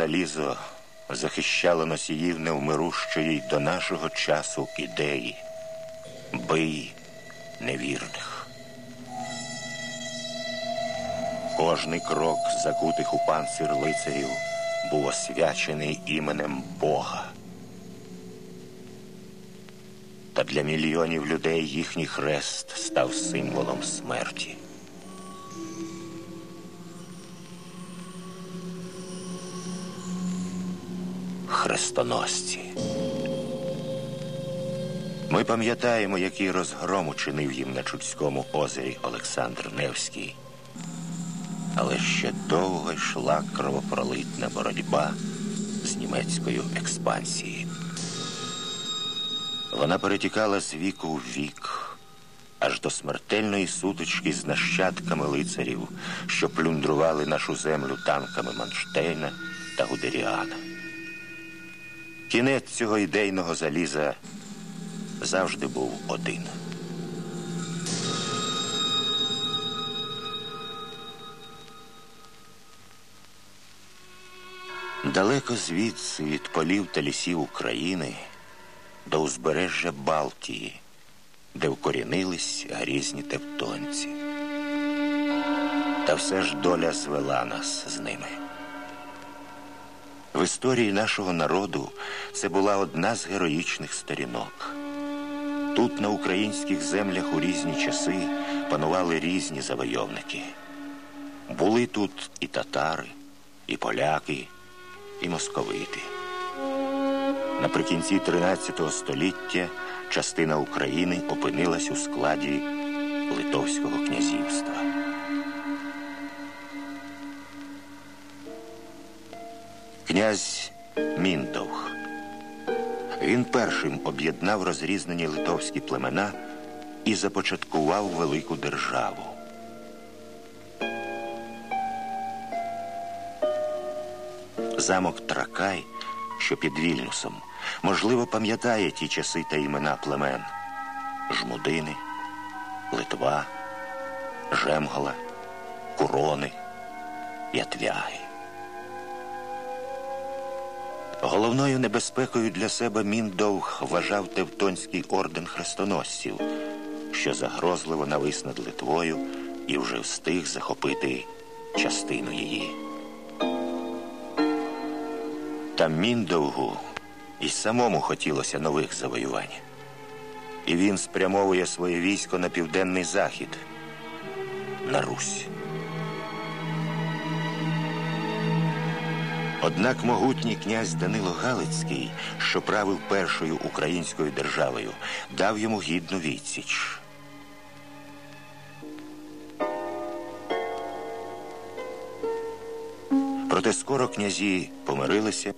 залізо захищало носіїв невмирущої до нашого часу ідеї. Бий невірних. Кожний крок закутих у панцир лицарів був освячений іменем Бога. Та для мільйонів людей їхній хрест став символом смерті. Хрестоносці. Ми пам'ятаємо, який розгром учинив їм на Чудському озері Олександр Невський. Але ще довго йшла кровопролитна боротьба з німецькою експансією. Вона перетікала з віку в вік, аж до смертельної сутички з нащадками лицарів, що плюндрували нашу землю танками Манштейна та Гудеріана. Кінець цього ідейного заліза завжди був один. Далеко звідси від полів та лісів України до узбережжя Балтії, де вкорінились грізні тевтонці. Та все ж доля звела нас з ними. В історії нашого народу це була одна з героїчних сторінок. Тут, на українських землях, у різні часи панували різні завойовники. Були тут і татари, і поляки, і московити. Наприкінці 13 століття частина України опинилась у складі Литовського князівства. Князь Міндовх. Він першим об'єднав розрізнені литовські племена і започаткував велику державу. Замок Тракай, що під Вільнюсом, можливо, пам'ятає ті часи та імена племен Жмудини, Литва, Жемгола, Курони, Ятвяги. Головною небезпекою для себе Міндовг вважав Тевтонський орден хрестоносців, що загрозливо навис над Литвою і вже встиг захопити частину її. Та Міндовгу і самому хотілося нових завоювань. І він спрямовує своє військо на південний захід, на Русь. Однак могутній князь Данило Галицький, що правив першою українською державою, дав йому гідну відсіч. Проте скоро князі помирилися,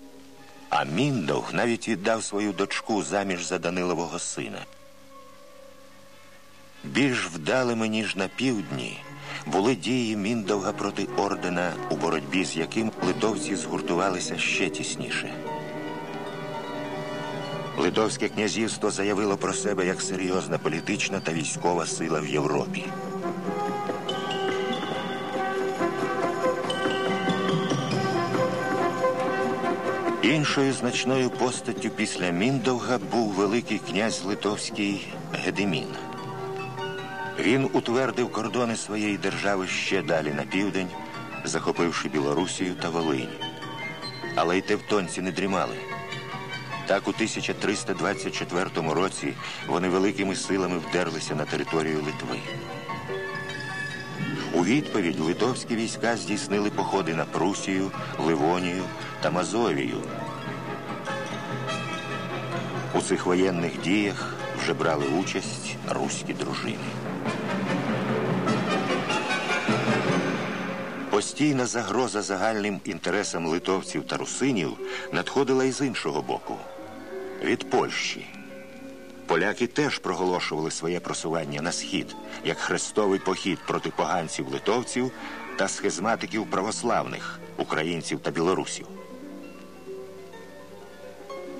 а Міндовг навіть віддав свою дочку заміж за Данилового сина. Більш вдалими, ніж на півдні, були дії Міндовга проти ордена, у боротьбі з яким литовці згуртувалися ще тісніше. Литовське князівство заявило про себе як серйозна політична та військова сила в Європі. Іншою значною постаттю після Міндовга був великий князь Литовський Гедемін. Він утвердив кордони своєї держави ще далі на південь, захопивши Білорусію та Волинь. Але й тевтонці не дрімали. Так, у 1324 році вони великими силами вдерлися на територію Литви. У відповідь литовські війська здійснили походи на Прусію, Ливонію та Мазовію. У цих воєнних діях вже брали участь руські дружини. Постійна загроза загальним інтересам литовців та русинів надходила і з іншого боку від Польщі. Поляки теж проголошували своє просування на схід як хрестовий похід проти поганців литовців та схизматиків православних українців та білорусів.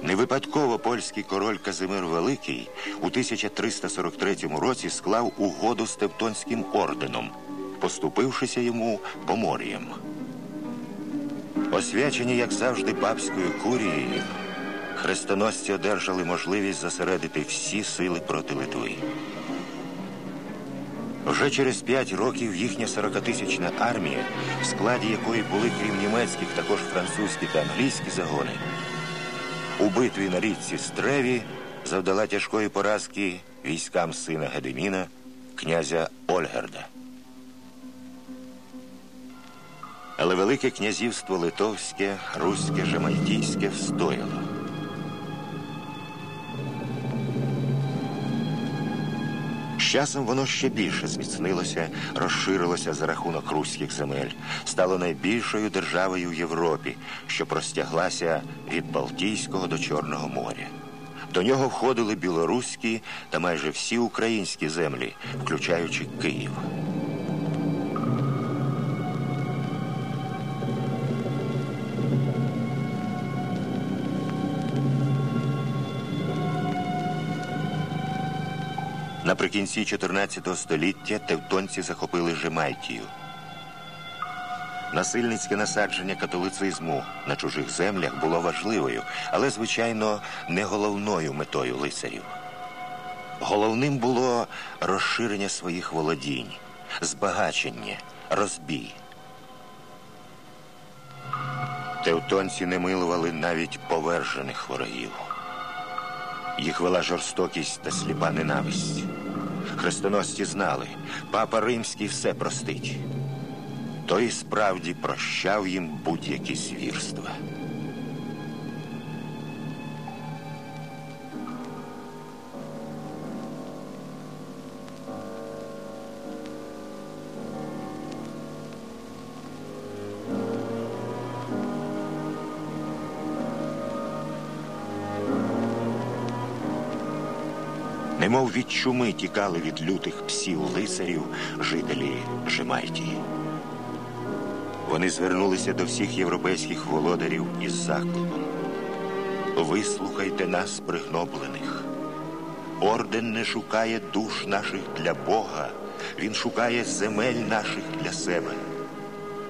Не випадково польський король Казимир Великий у 1343 році склав угоду з Тевтонським орденом, поступившися йому Поморієм. Освячені, як завжди, папською курією, хрестоносці одержали можливість зосередити всі сили проти Литви. Вже через п'ять років їхня 40-тисячна армія, в складі якої були крім німецьких, також французькі та англійські загони, у битві на річці Стреві завдала тяжкої поразки військам сина Гедеміна, князя Ольгерда. Але Велике князівство Литовське, Руське, Жемальтійське встояло. Часом воно ще більше зміцнилося, розширилося за рахунок руських земель, стало найбільшою державою в Європі, що простяглася від Балтійського до Чорного моря. До нього входили білоруські та майже всі українські землі, включаючи Київ. Наприкінці 14 століття тевтонці захопили Жемайтію. Насильницьке насадження католицизму на чужих землях було важливою, але, звичайно, не головною метою лицарів. Головним було розширення своїх володінь, збагачення, розбій. Тевтонці не милували навіть повержених ворогів. Їх вела жорстокість та сліпа ненависть. Хрестоносці знали, папа римський все простить. Той справді прощав їм будь-які звірства. Немов від чуми тікали від лютих псів лицарів жителі Жемальтії. Вони звернулися до всіх європейських володарів із закликом. Вислухайте нас, пригноблених. Орден не шукає душ наших для Бога, він шукає земель наших для себе.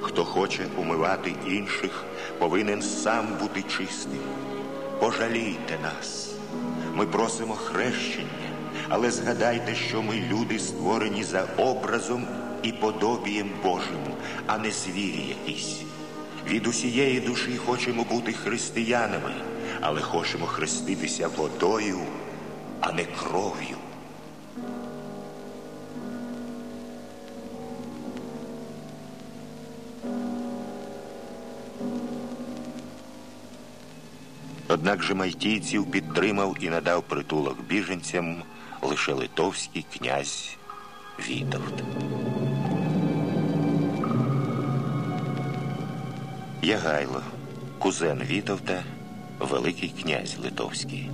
Хто хоче умивати інших, повинен сам бути чистим. Пожалійте нас. Ми просимо хрещення, але згадайте, що ми люди створені за образом і подобієм Божим, а не звірі якісь. Від усієї душі хочемо бути християнами, але хочемо хреститися водою, а не кров'ю. Однак же мальтійців підтримав і надав притулок біженцям лише литовський князь Вітовт. Ягайло, кузен Вітовта, Великий князь Литовський.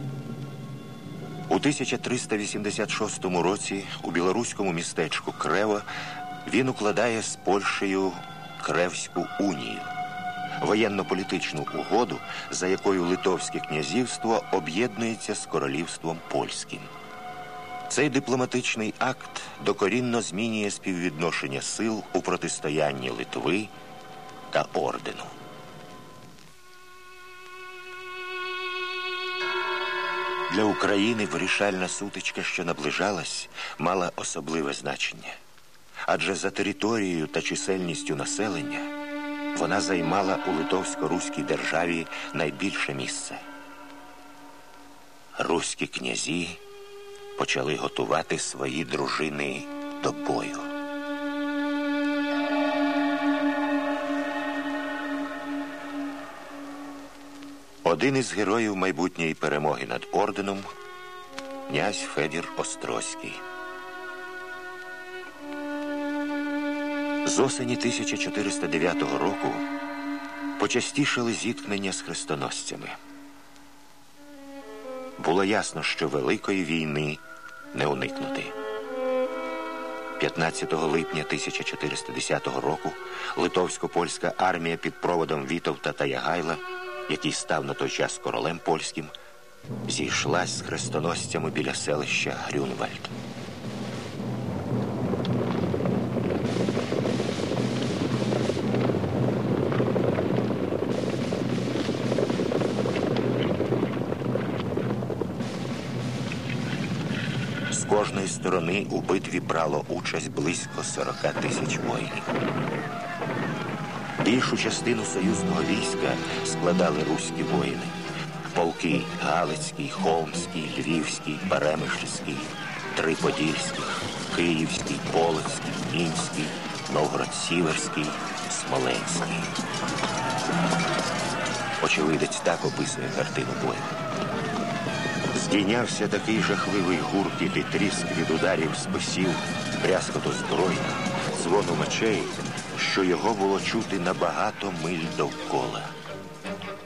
У 1386 році у білоруському містечку Крево він укладає з Польщею Кревську унію воєнно-політичну угоду, за якою Литовське князівство об'єднується з королівством польським. Цей дипломатичний акт докорінно змінює співвідношення сил у протистоянні Литви та ордену. Для України вирішальна сутичка, що наближалась, мала особливе значення. Адже за територією та чисельністю населення вона займала у Литовсько-Руській державі найбільше місце. Руські князі почали готувати свої дружини до бою. Один із героїв майбутньої перемоги над орденом князь Федір Острозький. З осені 1409 року почастішали зіткнення з хрестоносцями. Було ясно, що Великої війни не уникнути. 15 липня 1410 року литовсько-польська армія під проводом Вітовта та Ягайла, який став на той час королем польським, зійшлась з хрестоносцями біля селища Грюнвальд. Сторони у битві брало участь близько 40 тисяч воїнів. Більшу частину союзного війська складали руські воїни. Полки Галицький, Холмський, Львівський, Перемишльський, три Подільських, Київський, Полоцький, Мінський, Новгород-Сіверський, Смоленський. Очевидець так описує картину бою. Здійнявся такий жахливий гуркіт і тріск від ударів списів, брязкоту зброї, дзвону мечей, що його було чути на багато миль довкола.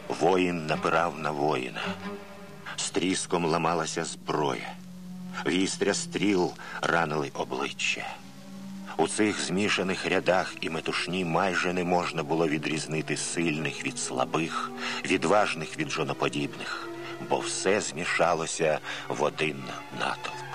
Воїн напирав на воїна. З тріском ламалася зброя. Вістря стріл ранили обличчя. У цих змішаних рядах і метушні майже не можна було відрізнити сильних від слабих, відважних від жоноподібних, бо все змішалося в один натовп.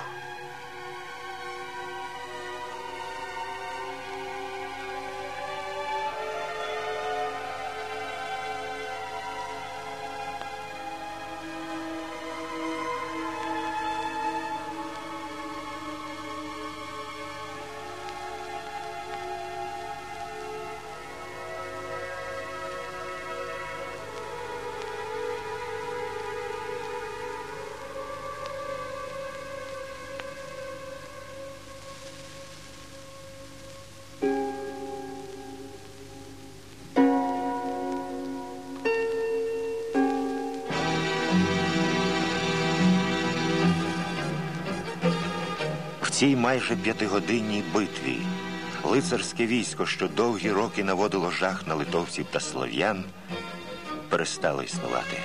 Цій майже п'ятигодинній битві лицарське військо, що довгі роки наводило жах на литовців та слов'ян, перестало існувати.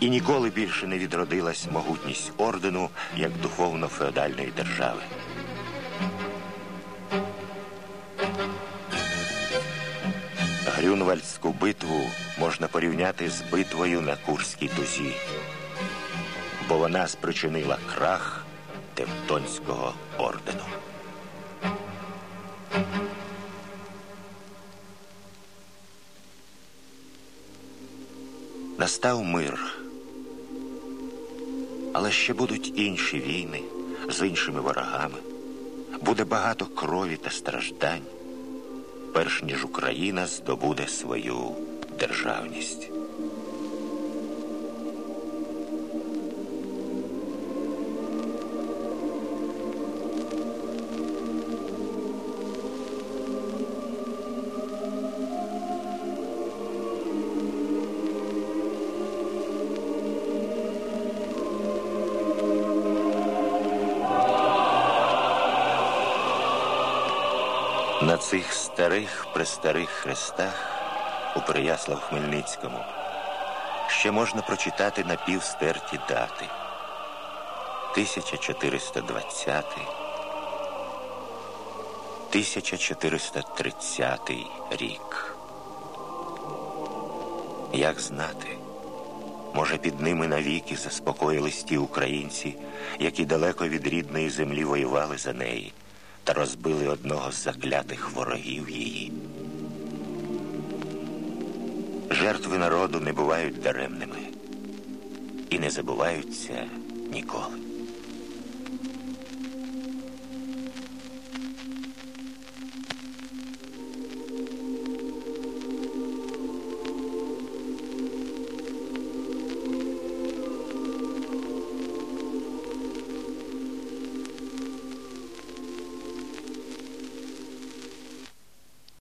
І ніколи більше не відродилась могутність ордену як духовно-феодальної держави. Грюнвальдську битву можна порівняти з битвою на Курській дузі, бо вона спричинила крах Тевтонського ордену. Настав мир. Але ще будуть інші війни з іншими ворогами. Буде багато крові та страждань, перш ніж Україна здобуде свою державність. Цих старих престарих хрестах у Переяслав Хмельницькому. Ще можна прочитати напівстерті дати. 1420 1430 рік. Як знати, може під ними навіки заспокоїлись ті українці, які далеко від рідної землі воювали за неї та розбили одного з заклятих ворогів її. Жертви народу не бувають даремними і не забуваються ніколи.